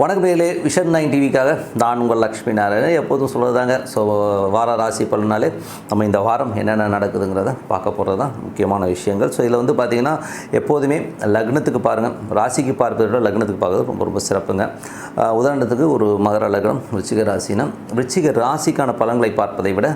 வணக்கம் மேலே vision nine டிவிக்காக நான் உங்கள் லக்ஷ்மி நாராயணன். எப்போதும் சொல்கிறதாங்க ஸோ வார ராசி பலனாலே நம்ம இந்த வாரம் என்னென்ன நடக்குதுங்கிறத பார்க்க போகிறது தான் முக்கியமான விஷயங்கள். ஸோ இதில் வந்து பார்த்திங்கன்னா எப்போதுமே லக்னத்துக்கு பாருங்கள் ராசிக்கு பார்ப்பதை விட லக்னத்துக்கு பார்க்குறது ரொம்ப ரொம்ப சிறப்புங்க. உதாரணத்துக்கு ஒரு மகர லக்னம் விருச்சிக ராசினா விருச்சிக ராசிக்கான பலன்களை பார்ப்பதை விட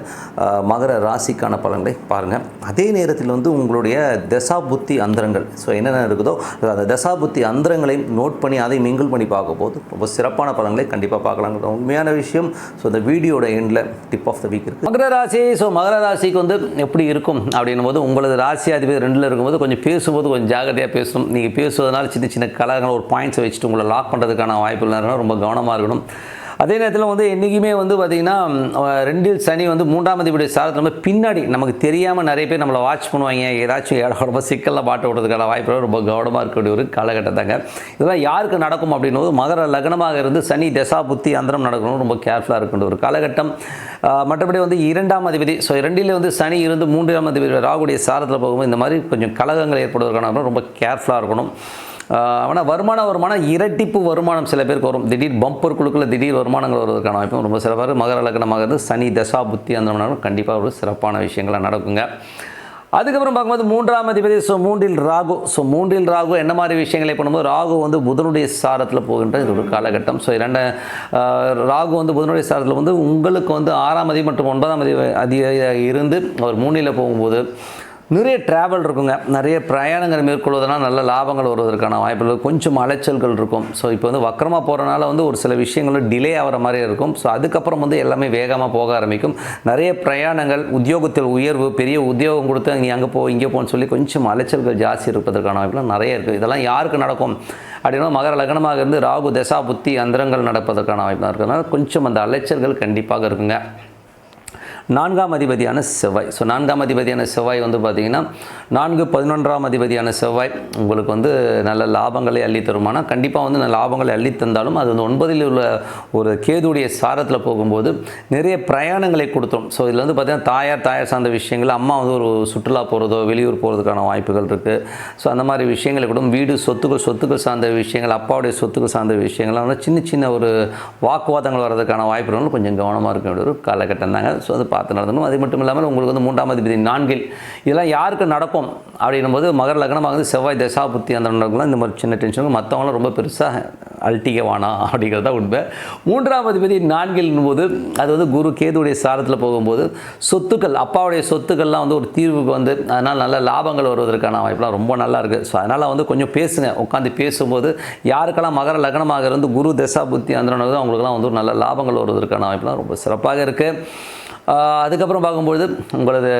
மகர ராசிக்கான பலன்களை பாருங்கள் அதே நேரத்தில் வந்து உங்களுடைய தசா புத்தி அந்தரங்கள் ஸோ என்னென்ன இருக்குதோ அந்த தசா புத்தி அந்தரங்களையும் நோட் பண்ணி அதை மிங்கிள் பண்ணி பார்க்க போது ரொம்ப சிறப்பான பலன்களை கண்டிப்பாக பார்க்கலாங்கிற உண்மையான விஷயம் ஸோ இந்த வீடியோட எண்டில் டிப் ஆஃப் த வீக் இருக்குது மகர ராசி ஸோ மகர ராசிக்கு வந்து எப்படி இருக்கும் அப்படின்னும் போது உங்களது ராசி அதிபதி ரெண்டில் இருக்கும்போது கொஞ்சம் பேசும்போது கொஞ்சம் ஜாகிரதையாக பேசணும். நீங்கள் பேசுவதனால சின்ன சின்ன கலகங்கள் ஒரு பாயிண்ட்ஸை வச்சுட்டு உங்களை லாக் பண்ணுறதுக்கான வாய்ப்புகள் இருக்கணும் ரொம்ப கவனமாக இருக்கணும். அதே நேரத்தில் வந்து என்றைக்குமே வந்து பார்த்திங்கன்னா ரெண்டில் சனி வந்து மூன்றாம் அதிபதி சாரத்தில் நம்ம பின்னாடி நமக்கு தெரியாமல் நிறைய பேர் நம்மளை வாட்ச் பண்ணுவாங்க. ஏதாச்சும் இடம் ரொம்ப சிக்கலில் பாட்டு விடுறதுக்கான வாய்ப்பு ரொம்ப கவனமாக இருக்கக்கூடிய ஒரு காலகட்டத்தாங்க. இதெல்லாம் யாருக்கு நடக்கும் அப்படின்னும் மகர லக்னமாக இருந்து சனி தசா புத்தி அந்தரம் நடக்கணும் ரொம்ப கேர்ஃபுல்லாக இருக்கின்ற ஒரு காலகட்டம். மற்றபடி வந்து இரண்டாம் அதிபதி ஸோ இரண்டில் வந்து சனி இருந்து மூன்றாம் அதிபதி ராகுடைய சாரத்தில் போகும்போது இந்த மாதிரி கொஞ்சம் கலகங்கள் ஏற்படுவதற்கான ரொம்ப கேர்ஃபுல்லாக இருக்கணும். ஆனால் வருமான வருமானம் இரட்டிப்பு வருமானம் சில பேருக்கு வரும். திடீர் பம்பர் குழுக்களில் திடீர் வருமானங்கள் வருவதற்கான வாய்ப்பும் ரொம்ப சிறப்பாக மகர லக்னமாக இருந்து சனி தசா புத்தி அந்த கண்டிப்பாக ஒரு சிறப்பான விஷயங்களாக நடக்குங்க. அதுக்கப்புறம் பார்க்கும்போது மூன்றாம் அதிபதி ஸோ மூன்றில் ராகு. ஸோ மூன்றில் ராகு என்ன மாதிரி விஷயங்களை பண்ணும்போது ராகு வந்து புதனுடைய சாரத்தில் போகின்ற இது ஒரு காலகட்டம். ஸோ இரண்ட ராகு வந்து புதனுடைய சாரத்தில் வந்து உங்களுக்கு வந்து ஆறாம் அதிபதி மற்றும் ஒன்பதாம் அதிபதி அதிக இருந்து அவர் மூணில் போகும்போது நிறைய ட்ராவல் இருக்குங்க. நிறைய பிரயாணங்கள் மேற்கொள்வதனால் நல்ல லாபங்கள் வருவதற்கான வாய்ப்புகள் கொஞ்சம் அலைச்சல்கள் இருக்கும். ஸோ இப்போ வந்து வக்கரமாக போகிறனால வந்து ஒரு சில விஷயங்களும் டிலே ஆகிற மாதிரி இருக்கும். ஸோ அதுக்கப்புறம் வந்து எல்லாமே வேகமாக போக ஆரம்பிக்கும். நிறைய பிரயாணங்கள் உத்தியோகத்தில் உயர்வு பெரிய உத்தியோகம் கொடுத்து நீ அங்கே போ இங்கே போன்னு சொல்லி கொஞ்சம் அலைச்சல்கள் ஜாஸ்தி இருப்பதற்கான வாய்ப்புலாம் நிறைய இருக்குது இதெல்லாம் யாருக்கு நடக்கும்? அப்படின்னா மகர லக்னமாக இருந்து ராகு தசா புத்தி அந்தரங்கள் நடப்பதற்கான வாய்ப்பு இருக்கிறதுனால கொஞ்சம் அந்த அலைச்சல்கள் கண்டிப்பாக இருக்குங்க. நான்காம் அதிபதியான செவ்வாய். ஸோ நான்காம் அதிபதியான செவ்வாய் வந்து பார்த்திங்கன்னா நான்கு பதினொன்றாம் அதிபதியான செவ்வாய் உங்களுக்கு வந்து நல்ல லாபங்களை அள்ளி தருமானா கண்டிப்பாக வந்து நல்ல லாபங்களை அள்ளி தந்தாலும் அது வந்து ஒன்பதில் உள்ள ஒரு கேதுடைய சாரத்தில் போகும்போது நிறைய பிரயாணங்களை கொடுத்தோம் ஸோ இதில் வந்து பார்த்திங்கன்னா தாயார் தாயார் சார்ந்த விஷயங்கள் அம்மா வந்து ஒரு சுற்றுலா போகிறதோ வெளியூர் போகிறதுக்கான வாய்ப்புகள் இருக்குது ஸோ அந்த மாதிரி விஷயங்களை கூட வீடு சொத்துக்கள் சொத்துக்கள் சார்ந்த விஷயங்கள் அப்பாவுடைய சொத்துக்கள் சார்ந்த விஷயங்கள்லாம் வந்து சின்ன சின்ன ஒரு வாக்குவாதங்கள் வர்றதுக்கான வாய்ப்புகளும் கொஞ்சம் கவனமாக இருக்க வேண்டிய ஒரு காலகட்டம் தாங்க. ஸோ அது பார்த்து நடந்தணும் அது மட்டும் இல்லாமல் உங்களுக்கு வந்து மூன்றாம் அதிபதி நான்கில் இதெல்லாம் யாருக்கு நடக்கும் அப்படின்னும் போது மகர லக்னமாக வந்து செவ்வாய் தசா புத்தி அந்த நடக்கலாம் இந்த மாதிரி சின்ன டென்ஷன் மற்றவங்களாம் ரொம்ப பெருசாக அல்ட்டிக்க வேணாம் அப்படிங்கிறது தான் உண்மை. மூன்றாம் அதிபதி நான்கில் போது அது வந்து குரு கேதுடைய சாரத்தில் போகும்போது சொத்துக்கள் அப்பாவுடைய சொத்துக்கள்லாம் வந்து ஒரு தீர்வுக்கு வந்து அதனால் நல்ல லாபங்கள் வருவதற்கான வாய்ப்புலாம் ரொம்ப நல்லா இருக்குது ஸோ அதனால் வந்து கொஞ்சம் பேசுங்க. உட்காந்து பேசும்போது யாருக்கெல்லாம் மகர லக்னமாக இருந்து குரு தசா புத்தி அந்த அவங்களுக்குலாம் வந்து ஒரு நல்ல லாபங்கள் வருவதற்கான வாய்ப்புலாம் ரொம்ப சிறப்பாக இருக்குது அதுக்கப்புறம் பார்க்கும்பொழுது உங்களது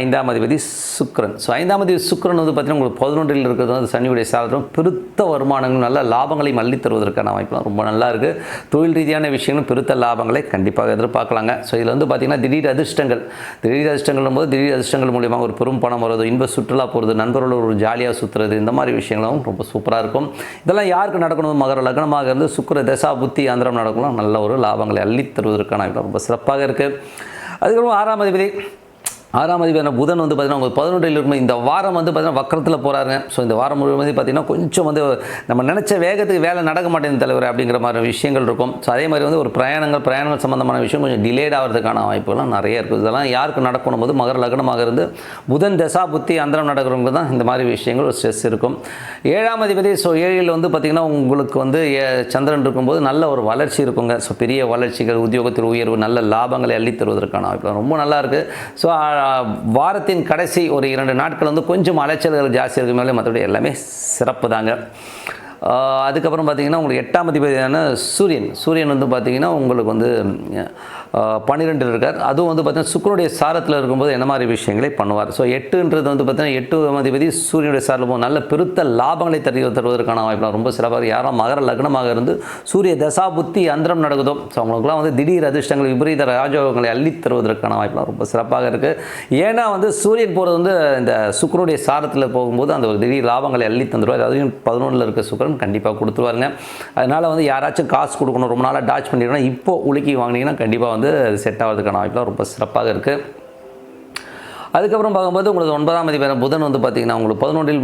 ஐந்தாம் அதிபதி சுக்ரன் ஸோ ஐந்தாம் அதிபதி சுக்ரன் வந்து பார்த்தீங்கன்னா உங்களுக்கு பதினொன்றில் இருக்கிறது வந்து சனியுடைய சாதனம் பெருத்த வருமானங்கள் நல்ல லாபங்களை மல்லி தருவதற்கான வாய்ப்புலாம் ரொம்ப நல்லா இருக்குது தொழில் ரீதியான விஷயங்களும் பெருத்த லாபங்களை கண்டிப்பாக எதிர்பார்க்கலாங்க. ஸோ இதில் வந்து பார்த்திங்கன்னா திடீர் அதிர்ஷ்டங்கள். திடீர் அதிர்ஷ்டங்கள் போது திடீர் அதிர்ஷ்டங்கள் மூலியமாக ஒரு பெரும் பணம் வருது இன்ப சுற்றுலா போகிறது நண்பர்களோட ஒரு ஜாலியாக சுற்றுறது இந்த மாதிரி விஷயங்களும் ரொம்ப சூப்பராக இருக்கும். இதெல்லாம் யாருக்கு நடக்கணும்? மகர லக்னமாக இருந்து சுக்கர தசா புத்தி ஆந்திரம் நடக்கணும் நல்ல ஒரு லாபங்களை அள்ளி தருவதற்கான ரொம்ப சிறப்பாக இருக்குது அதுக்கப்புறம் ஆறாம் அதிபதி ஆறாம் அதிபதியான புதன் வந்து பார்த்தீங்கன்னா உங்களுக்கு பதினொன்றில் இருக்கும் இந்த வாரம் வந்து பார்த்தீங்கன்னா வக்கரத்தில் போகிறாருங்க ஸோ இந்த வாரம் முழுவதும் பார்த்தீங்கன்னா கொஞ்சம் வந்து நம்ம நினச்ச வேகத்துக்கு வேலை நடக்க மாட்டேங்குது தலைவர் அப்படிங்கிற மாதிரி விஷயங்கள் இருக்கும். ஸோ அதே மாதிரி வந்து ஒரு பிரயாணங்கள் பிரயாணங்கள் சம்மந்தமான விஷயம் கொஞ்சம் டிலேட் ஆகிறதுக்கான வாய்ப்புகள்லாம் நிறைய இருக்குது இதெல்லாம் யாருக்கு நடக்கணும்? போது மகர லக்னமாக இருந்து புதன் தசா புத்தி அந்தரம் நடக்கிறவங்க தான் இந்த மாதிரி விஷயங்கள் ஒரு ஸ்ட்ரெஸ் இருக்கும். ஏழாம் அதிபதி ஸோ ஏழில் வந்து பார்த்திங்கன்னா உங்களுக்கு வந்து ஏ- சந்திரன் இருக்கும்போது நல்ல ஒரு வளர்ச்சி இருக்குங்க. ஸோ பெரிய வளர்ச்சிகள் உத்தியோகத்தில் உயர்வு நல்ல லாபங்களை அள்ளித்தருவதற்கான வாய்ப்பு ரொம்ப நல்லா இருக்குது ஸோ வாரத்தின் கடைசி ஒரு இரண்டு நாட்கள் வந்து கொஞ்சம் அலைச்சல்கள் ஜாஸ்தி இருக்கு மேலே மற்றபடி எல்லாமே சிறப்பு தாங்க அதுக்கப்புறம் பார்த்தீங்கன்னா உங்களுக்கு எட்டாம் அதிபதியான சூரியன். சூரியன் வந்து பார்த்தீங்கன்னா உங்களுக்கு வந்து பன்னிரெண்டில் இருக்கார். அதுவும் வந்து பார்த்தீங்கன்னா சுக்கரனுடைய சாரத்தில் இருக்கும்போது என்ன மாதிரி விஷயங்களை பண்ணுவார். ஸோ எட்டுன்றது வந்து பார்த்தீங்கன்னா எட்டு அதிபதி சூரியனுடைய சாரில் போகும். நல்ல பெருத்த லாபங்களை தரு தருவதற்கான வாய்ப்பு ரொம்ப சிறப்பாக யாரும் மகர லக்னமாக இருந்து சூரிய தசா புத்தி அந்தரம் நடக்குதோ ஸோ அவங்களுக்குலாம் வந்து திடீர் அதிர்ஷ்டங்கள் விபரீத ராஜோகங்களை அள்ளி தருவதற்கான வாய்ப்புலாம் ரொம்ப சிறப்பாக இருக்குது ஏன்னா வந்து சூரியன் போகிறது வந்து இந்த சுக்கரனுடைய சாரத்தில் போகும்போது அந்த ஒரு திடீர் லாபங்களை அள்ளி தந்துடுவார் அதுவும் பதினொன்றில் இருக்க சுக்கரன் கண்டிப்பாக கொடுத்துருவாருங்க. அதனால் வந்து யாராச்சும் காசு கொடுக்கணும் ரொம்ப நாளாக டாச் பண்ணிடணும் இப்போ உலுக்கி வாங்கினீங்கன்னா கண்டிப்பாக வந்து செட் ஆகிறதுக்கான வாய்ப்புலாம் ரொம்ப சிறப்பாக இருக்குது அதுக்கப்புறம் பார்க்கும்போது உங்களுக்கு ஒன்பதாம் அதிபர் புதன் வந்து பார்த்திங்கன்னா உங்களுக்கு பதினொன்றில்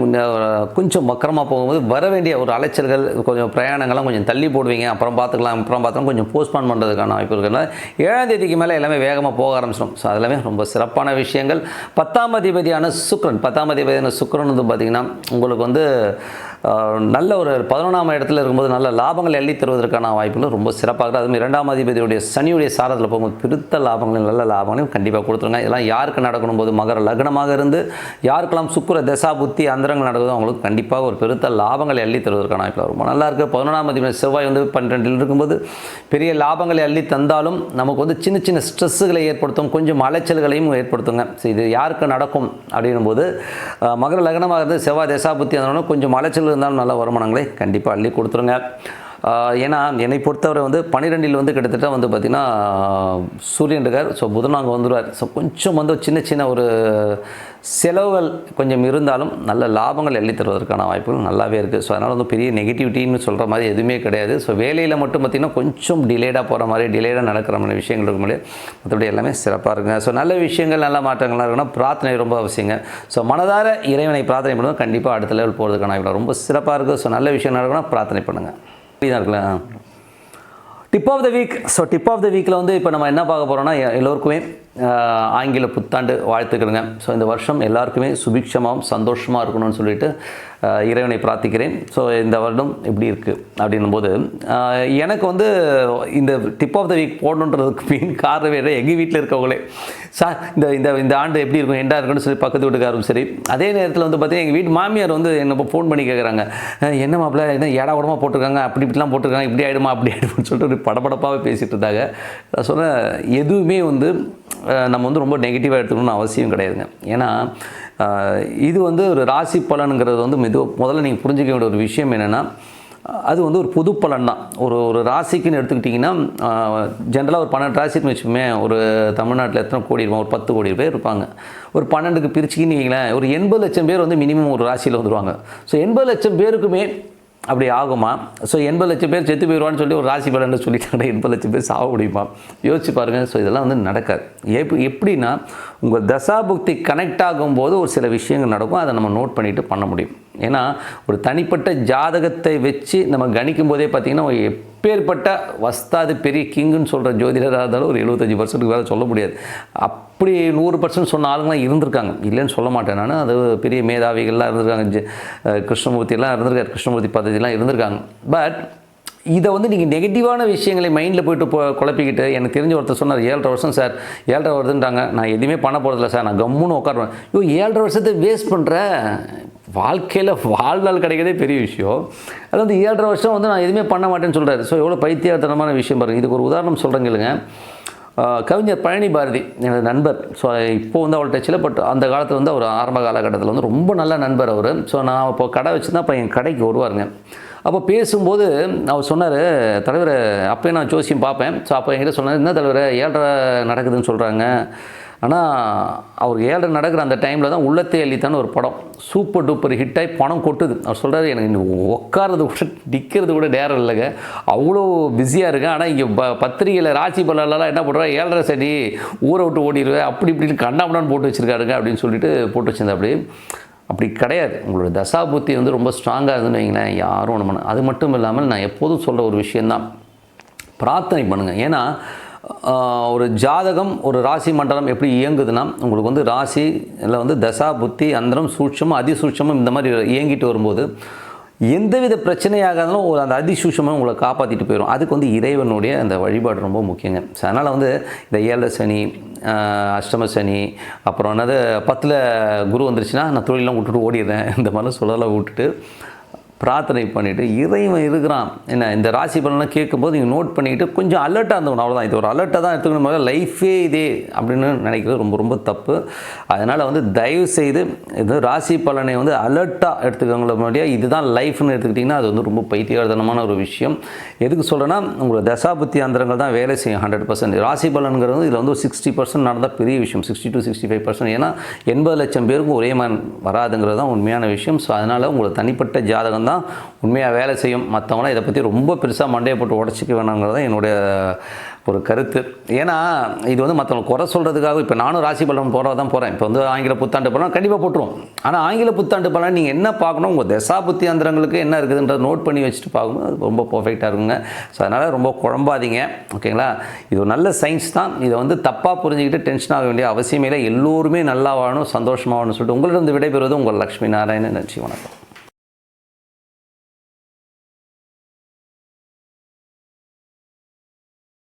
கொஞ்சம் மக்கரமாக போகும்போது வர வேண்டிய ஒரு அலைச்சல்கள் கொஞ்சம் பிரயாணங்கள்லாம் கொஞ்சம் தள்ளி போடுவீங்க. அப்புறம் பார்த்துக்கலாம் அப்புறம் பார்த்தா கொஞ்சம் போஸ்ட்பான் பண்ணுறதுக்கான வாய்ப்பு இருக்கிறதுனால ஏழாம் தேதிக்கு மேலே எல்லாமே வேகமாக போக ஆரம்பிச்சிடும். ஸோ அதெல்லாமே ரொம்ப சிறப்பான விஷயங்கள். பத்தாம் அதிபதியான சுக்ரன் பத்தாம் அதிபதியான சுக்ரன் வந்து பார்த்திங்கன்னா உங்களுக்கு வந்து நல்ல ஒரு பதினொன்றாம் இடத்துல இருக்கும்போது நல்ல லாபங்களை அள்ளி தருவதற்கான வாய்ப்புகள் ரொம்ப சிறப்பாக இருக்குது. அதுவும் இரண்டாம் அதிபதியுடைய சனியுடைய சாரத்தில் போகும்போது பெருத்த லாபங்களையும் நல்ல லாபங்களையும் கண்டிப்பாக கொடுத்துருங்க. இதெல்லாம் யாருக்கு நடக்கணும் போது மகர லக்னமாக இருந்து யாருக்கெல்லாம் சுக்கர தசா புத்தி அந்தரங்கள் நடக்குதோ அவங்களுக்கு கண்டிப்பாக ஒரு பெருத்த லாபங்களை அள்ளி தருவதற்கான வாய்ப்பு ரொம்ப நல்லா இருக்குது பதினொன்றாம் அதிபதி செவ்வாய் வந்து பன்னிரெண்டில் இருக்கும்போது பெரிய லாபங்களை அள்ளி தந்தாலும் நமக்கு வந்து சின்ன சின்ன ஸ்ட்ரெஸ்ஸுகளை ஏற்படுத்தும் கொஞ்சம் அலைச்சல்களையும் ஏற்படுத்துங்க. இது யாருக்கு நடக்கும் அப்படின்னும் போது மகர லக்னமாக இருந்து செவ்வாய் தசா புத்தி அந்த கொஞ்சம் அலைச்சல் இருந்தாலும் நல்ல வருமானங்களை கண்டிப்பாக அள்ளி கொடுத்துருங்க. ஏன்னா என்னை பொறுத்தவரை வந்து பன்னிரெண்டில் வந்து கிட்டத்தட்ட வந்து பார்த்திங்கன்னா சூரியன் இருக்கார். ஸோ புதன் அங்கே வந்துடுவார் ஸோ கொஞ்சம் வந்து சின்ன சின்ன ஒரு செலவுகள் கொஞ்சம் இருந்தாலும் நல்ல லாபங்கள் எள்ளி தருவதற்கான வாய்ப்புகள் நல்லாவே இருக்குது ஸோ அதனால் வந்து பெரிய நெகட்டிவிட்டின்னு சொல்கிற மாதிரி எதுவுமே கிடையாது. ஸோ வேலையில் மட்டும் பார்த்திங்கன்னா கொஞ்சம் டிலேடாக போகிற மாதிரி டிலேடாக நடக்கிற மாதிரி விஷயங்கள் இருக்கும் முடியாது மற்றபடி எல்லாமே சிறப்பாக இருக்குங்க. ஸோ நல்ல விஷயங்கள் நல்ல மாற்றங்கள்லாம் இருக்குன்னா பிரார்த்தனை ரொம்ப அவசியங்க. ஸோ மனதார இறைவனை பிரார்த்தனை பண்ணுவோம் கண்டிப்பாக அடுத்த லெவல் போகிறதுக்கான வாய்ப்பு ரொம்ப சிறப்பாக இருக்குது ஸோ நல்ல விஷயம் நடக்கணும்னா பிரார்த்தனை பண்ணுங்கள் தான் இருக்குல்ல? Tip of the week so tip of the வீக்கில் வந்து இப்போ நம்ம என்ன பார்க்க போகிறோம்னா எல்லோருக்குமே ஆங்கில புத்தாண்டு வாழ்த்துக்கிறேங்க ஸோ இந்த வருஷம் எல்லாருக்குமே சுபிக்ஷமாகவும் சந்தோஷமாக இருக்கணும்னு சொல்லிட்டு இறைவனை பிரார்த்திக்கிறேன். ஸோ இந்த வருடம் எப்படி இருக்குது அப்படின்னும் போது எனக்கு வந்து இந்த டிப் ஆஃப் த வீக் போடணுன்றதுக்கு மீன் காரணம் வேறு எங்கள் வீட்டில் இருக்கவங்களே. சார் இந்த இந்த இந்த ஆண்டு எப்படி இருக்கும் எண்டா இருக்குன்னு சொல்லி பக்கத்து வீட்டுக்காரும் சரி. அதே நேரத்தில் வந்து பார்த்தீங்கன்னா எங்கள் வீட்டு மாமியார் வந்து என்ன ஃபோன் பண்ணி கேட்குறாங்க என்ன மாப்பிள்ள என்ன ஏடா உடமா போட்டிருக்காங்க? அப்படி இப்படிலாம் போட்டிருக்காங்க. இப்படி ஆகிடுமா அப்படி ஆகிடுமான்னு சொல்லிட்டு ஒரு படபடப்பாகவே பேசிகிட்டு இருந்தாங்க. நான் சொன்னேன் எதுவுமே வந்து நம்ம வந்து ரொம்ப நெகட்டிவாக எடுத்துக்கணும்னு அவசியம் கிடையாதுங்க. ஏன்னா இது வந்து ஒரு ராசி பலனுங்கிறது வந்து மிது முதல்ல நீங்கள் புரிஞ்சிக்க வேண்டிய ஒரு விஷயம் என்னென்னா அது வந்து ஒரு பொது பலன் தான். ஒரு ஒரு ராசிக்குன்னு எடுத்துக்கிட்டிங்கன்னா ஜென்ரலாக ஒரு பன்னெண்டு ராசின்னு வச்சுமே ஒரு தமிழ்நாட்டில் எத்தனை கோடி இருப்பாங்க ஒரு பத்து கோடி பேர் இருப்பாங்க. ஒரு பன்னெண்டுக்கு பிரிச்சுக்கின்னு வைங்களேன் ஒரு எண்பது லட்சம் பேர் வந்து மினிமம் ஒரு ராசியில் வந்துடுவாங்க ஸோ எண்பது லட்சம் பேருக்குமே அப்படி ஆகுமா? ஸோ எண்பது லட்சம் பேர் செத்து போயிடுவான்னு சொல்லி ஒரு ராசி பலன்னு சொல்லிட்டாங்க எண்பது லட்சம் பேர் சாக முடியுமா? யோசிச்சு பாருங்கள் ஸோ இதெல்லாம் வந்து நடக்காது. எப் எப்படின்னா உங்கள் தசாபுக்தி கனெக்ட் ஆகும்போது ஒரு சில விஷயங்கள் நடக்கும். அதை நம்ம நோட் பண்ணிவிட்டு பண்ண முடியும். ஏன்னா ஒரு தனிப்பட்ட ஜாதகத்தை வச்சு நம்ம கணிக்கும் போதே பார்த்தீங்கன்னா எப்பேற்பட்ட வஸ்தாது பெரிய கிங்குன்னு சொல்கிற ஜோதிடராக இருந்தாலும் ஒரு எழுபத்தஞ்சி பர்சன்ட்டுக்கு வேறு சொல்ல முடியாது. அப்படி நூறு பர்சன்ட் சொன்ன ஆளுங்களாம் இருந்திருக்காங்க. இல்லைன்னு சொல்ல மாட்டேன் நான். அது பெரிய மேதாவிகள்லாம் இருந்திருக்காங்க. கிருஷ்ணமூர்த்தியெல்லாம் இருந்திருக்காரு. கிருஷ்ணமூர்த்தி பദ്ധதிலாம் இருந்திருக்காங்க. பட் இதை வந்து நீங்கள் நெகட்டிவான விஷயங்களை மைண்டில் போயிட்டு போ குழப்பிக்கிட்டு எனக்கு தெரிஞ்ச ஒருத்தர் சொன்னார் ஏழரை வருஷம் சார் ஏழரை வருதுன்றாங்க. நான் எதுவுமே பண்ண போகிறதில்ல சார் நான் கம்முன்னு உட்காருவேன். ஐயோ ஏழரை வருஷத்தை வேஸ்ட் பண்ணுற வாழ்க்கையில் வாழ்நாள் கிடைக்கிறதே பெரிய விஷயம். அது வந்து ஏழரை வருஷம் வந்து நான் எதுவுமே பண்ண மாட்டேன்னு சொல்கிறாரு ஸோ எவ்வளோ பைத்தியத்தனமான விஷயம் பாருங்கள் இதுக்கு ஒரு உதாரணம் சொல்கிறேங்க இல்லைங்க கவிஞர் பழனி பாரதி எனது நண்பர். ஸோ இப்போ வந்து அவள் டச்சில் பட் அந்த காலத்தில் வந்து அவர் ஆரம்ப காலகட்டத்தில் வந்து ரொம்ப நல்ல நண்பர் அவர். ஸோ நான் இப்போ கடை வச்சுருந்தா அப்போ என் கடைக்கு வருவாருங்க. அப்போ பேசும்போது அவர் சொன்னார் தலைவர் அப்போயே நான் ஜோசியம் பார்ப்பேன். ஸோ அப்போ என்கிட்ட சொன்னார் என்ன தலைவர் ஏழரை நடக்குதுன்னு சொல்கிறாங்க ஆனால் அவர் ஏழரை நடக்கிற அந்த டைமில் தான் உள்ளத்தை அள்ளித்தான ஒரு படம் சூப்பர் டூப்பர் ஹிட்டாகி பணம் கொட்டுது. அவர் சொல்கிறாரு எனக்கு உட்காரது கூட நிற்கிறது கூட நேரம் இல்லைங்க. அவ்வளோ பிஸியாக இருக்கேன். ஆனால் இங்கே ப பத்திரிகையில் ராசி பலர்லாம் என்ன பண்ணுறா ஏழரை சரி ஊரை விட்டு ஓடிடுவேன் அப்படி இப்படின்னு கண்டாமடான்னு போட்டு வச்சுருக்காருங்க அப்படின்னு சொல்லிட்டு போட்டு வச்சிருந்தேன் அப்படி அப்படி கிடையாது. உங்களோட தசா புத்தி வந்து ரொம்ப ஸ்ட்ராங்காக இருந்துன்னு வைங்களேன் யாரும் ஒன்று பண்ண அது மட்டும் இல்லாமல் நான் எப்போதும் சொல்கிற ஒரு விஷயந்தான் பிரார்த்தனை பண்ணுங்கள் ஏன்னா ஒரு ஜாதகம் ஒரு ராசி மண்டலம் எப்படி இயங்குதுன்னா உங்களுக்கு வந்து ராசி இல்லை வந்து தசா புத்தி அந்தரம் சூட்சமும் அதிசூட்சமும் இந்த மாதிரி இயங்கிட்டு வரும்போது எந்தவித பிரச்சனையாக இருந்தாலும் ஒரு அந்த அதிசூஷமாக உங்களை காப்பாற்றிட்டு போயிடும் அதுக்கு வந்து இறைவனுடைய அந்த வழிபாடு ரொம்ப முக்கியங்க. ஸோ அதனால் வந்து இந்த ஏழரை சனி அஷ்டம சனி அப்புறம் என்னது பத்தில் குரு வந்துருச்சுன்னா நான் தொழிலெலாம் விட்டுட்டு ஓடிடுறேன். இந்த மாதிரிலாம் சொல்லலாம் விட்டுட்டு பிரார்த்தனை பண்ணிவிட்டு இறைவன் இருக்கிறான். என்ன இந்த ராசி பலன்லாம் கேட்கும்போது நீங்கள் நோட் பண்ணிக்கிட்டு கொஞ்சம் அலர்ட்டாக இருந்தவன் அவ்வளோதான் இது ஒரு அலர்ட்டாக தான் எடுத்துக்கணும். முதல்ல லைஃபே இதே அப்படின்னு நினைக்கிறது ரொம்ப ரொம்ப தப்பு. அதனால் வந்து தயவு செய்து இது ராசி பலனை வந்து அலர்ட்டாக எடுத்துக்கவங்கள முன்னாடியே இதுதான் லைஃப்னு எடுத்துக்கிட்டிங்கன்னா அது வந்து ரொம்ப பைத்தியகாரத்தனமான ஒரு விஷயம். எதுக்கு சொல்கிறேன்னா உங்களோட தசாபுத்தி அந்தரங்கள் தான் வேலை செய்யும் ஹண்ட்ரட் பர்சன்ட் ராசி பலன்கிறது இதில் வந்து சிக்ஸ்டி பர்சன்ட் நடந்தால் பெரிய விஷயம் sixty to sixty five percent ஏன்னா எண்பது லட்சம் பேருக்கும் ஒரே மாதிரி வராதுங்கிறது தான் உண்மையான விஷயம். ஸோ அதனால் உங்களோட தனிப்பட்ட ஜாதகம் தான் தான் உண்மையாக வேலை செய்யும் மற்றவங்களாம் இதை பற்றி ரொம்ப பெருசாக மண்டையை போட்டு உடச்சிக்க வேணாங்கிறது தான் என்னுடைய ஒரு கருத்து. ஏன்னா இது வந்து மற்றவங்க குறை சொல்கிறதுக்காக இப்போ நானும் ராசி பலன் போகிறதா தான் போகிறேன் இப்போ வந்து ஆங்கில புத்தாண்டு பலன் கண்டிப்பாக போட்டுருவோம். ஆனால் ஆங்கில புத்தாண்டு பலன் நீங்கள் என்ன பார்க்கணும்? உங்கள் தசா புத்தி அந்தரங்களுக்கு என்ன இருக்குதுன்றத நோட் பண்ணி வச்சுட்டு பார்க்கும்போது அது ரொம்ப பர்ஃபெக்டாக இருக்குங்க. ஸோ அதனால் ரொம்ப குழம்பாதீங்க. ஓகேங்களா? இது ஒரு நல்ல சயின்ஸ் தான். இதை வந்து தப்பாக புரிஞ்சுக்கிட்டு டென்ஷன் ஆக வேண்டிய அவசியமே இல்லை. எல்லோருமே நல்லா வாழணும் சந்தோஷமாக வாழணும்னு சொல்லிட்டு உங்களிடம் விடைபெறுவது உங்கள் லக்ஷ்மி நாராயணன் நன்றி வணக்கம்.